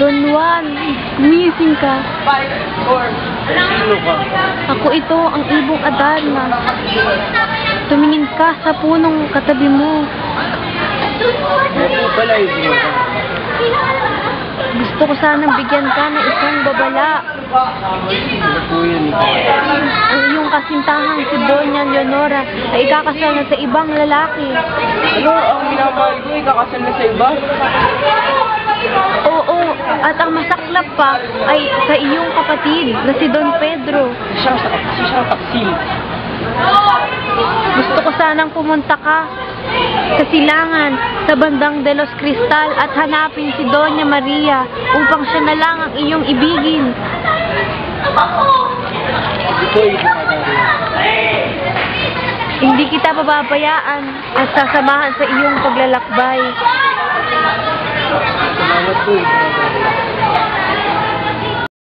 Don Juan, gumising ka. Sino ka? Ako ito, ang ibong Adarna. Tumingin ka sa punong katabi mo. Ako pala gumawa. Gusto ko sanang bigyan ka ng isang babala. Ang iyong kasintahang si Doña Leonora ay ikakasal na sa ibang lalaki. Ano ang minamahal ko? Ikakasal na sa iba? Oo, at ang masaklap pa ay sa iyong kapatid na si Don Pedro. Siyang sa siyang taksil. Sanang pumunta ka sa silangan sa bandang De Los Cristal at hanapin si Doña Maria upang siya na lang ang iyong ibigin. Hindi kita pababayaan at sasamahan sa iyong paglalakbay. Salamat po. eh.